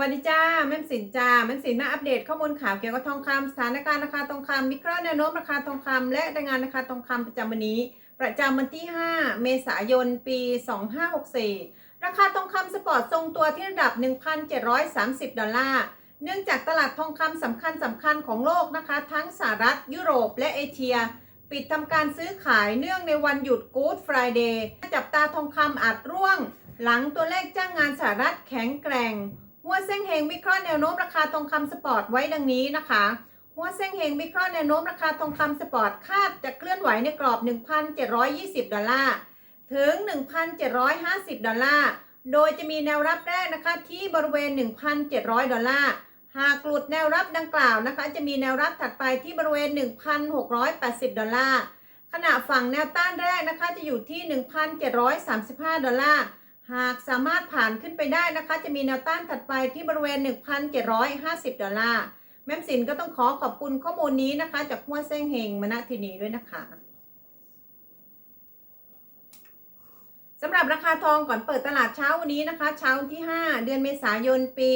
วัสดีจ้าแม่สินจ้าแม่สินมาอัปเดตข้อมูลข่าวเกี่ยวกับทองคำสถานการณ์ราคาทองคำวิเคราะห์แนวโน้มราคาทองคำและรายงานราคาทองคำประจำวันนี้ ประจำวันที่ 5 เมษายน ปี 2564 ราคาทองคำสปอร์ตทรงตัวที่ระดับ 1,730 ดอลลาร์เนื่องจากตลาดทองคำสำคัญสำคัญของโลกนะคะ ทั้งสหรัฐ ยุโรปและเอเชีย ปิดทำการซื้อขายเนื่องในวันหยุด Good Friday จับตาทองคำอาจร่วง หลังตัวเลขจ้างงานสหรัฐแข็งแกร่ง หัวเส้งเฮงวิเคราะห์แนวโน้มราคาทองคำสปอร์ตไว้ดังนี้นะคะหัวเส้งเฮงวิเคราะห์แนวโน้มราคาทองคำสปอร์ตคาดจะเคลื่อนไหวในกรอบ 1,720 ดอลลาร์ ถึง 1,750 ดอลลาร์ โดยจะมีแนวรับแรกนะคะที่บริเวณ 1,700 ดอลลาร์ หากหลุดแนวรับดังกล่าวนะคะ จะมีแนวรับถัดไปที่บริเวณ 1,680 ดอลลาร์ ขณะฝั่งแนวต้านแรกนะคะจะอยู่ที่ 1,735 ดอลลาร์ หากสามารถผ่านขึ้นไปได้นะคะ จะมีแนวต้านถัดไปที่บริเวณ 1,750 ดอลลาร์ แม่มสินก็ต้องขอขอบคุณข้อมูลนี้นะคะ จากหัวเส้งเฮงมณที่นี้ด้วยนะคะสำหรับราคาทองก่อนเปิดตลาดเช้าวันนี้นะคะ เช้าวันที่ 5 เดือนเมษายนปี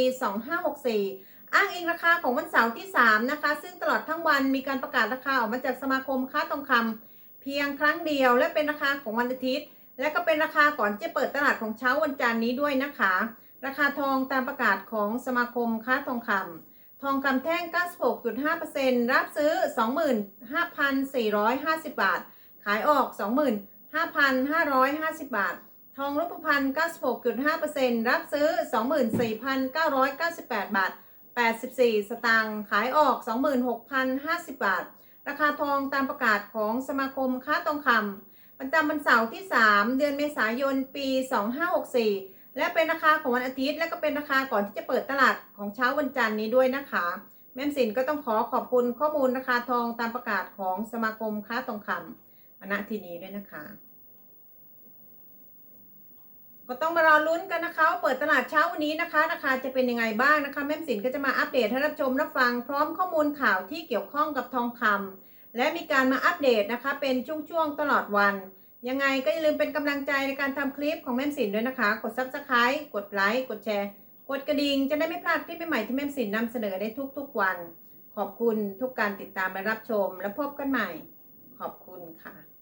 2564 อ้างอิงราคาของวันเสาร์ที่ 3 นะคะ ซึ่งตลอดทั้งวันมีการประกาศราคาออกมาจากสมาคมค้าทองคำเพียงครั้งเดียวและเป็นราคาของวันอาทิตย์ และก็เป็นราคาก่อนจะเปิดตลาดของเช้าวันจันทร์นี้ด้วยนะคะ ราคาทองตามประกาศของสมาคมค้าทองคำทองคำแท่ง 96.5%รับซื้อ 25,450 บาท ขายออก 25,550 บาท ทองรูปพรรณ96.5%รับซื้อ 24,998 บาท 84 สตางค์ ขายออก 26,050 บาท ราคาทองตามประกาศของสมาคมค้าทองคำ ประจำวันเสาร์ที่ 3 เดือนเมษายนปี 2564 และเป็นราคาของวันอาทิตย์ และก็เป็นราคาก่อนที่จะเปิดตลาดของเช้าวันจันทร์นี้ด้วยนะคะ แม่สินก็ต้องขอขอบคุณข้อมูลราคาทองตามประกาศของสมาคมค้าทองคำณที่นี้ด้วยนะคะ ก็ต้องมารอลุ้นกันนะคะว่าเปิดตลาดเช้าวันนี้นะคะ ราคาจะเป็นยังไงบ้างนะคะ แม่สินก็จะมาอัปเดตให้รับชมรับฟังพร้อมข้อมูลข่าวที่เกี่ยวข้องกับทองคำ และมีการมาอัปเดตนะคะ เป็นช่วงๆตลอดวัน ยังไงก็อย่าลืมเป็นกำลังใจในการทำคลิปของแม่สินด้วยนะคะ กด subscribe กดไลค์กดแชร์กดกระดิ่งจะได้ไม่พลาดคลิปใหม่ๆที่แม่สินนำเสนอได้ทุกๆวัน ขอบคุณทุกการติดตามและรับชม และพบกันใหม่ ขอบคุณค่ะ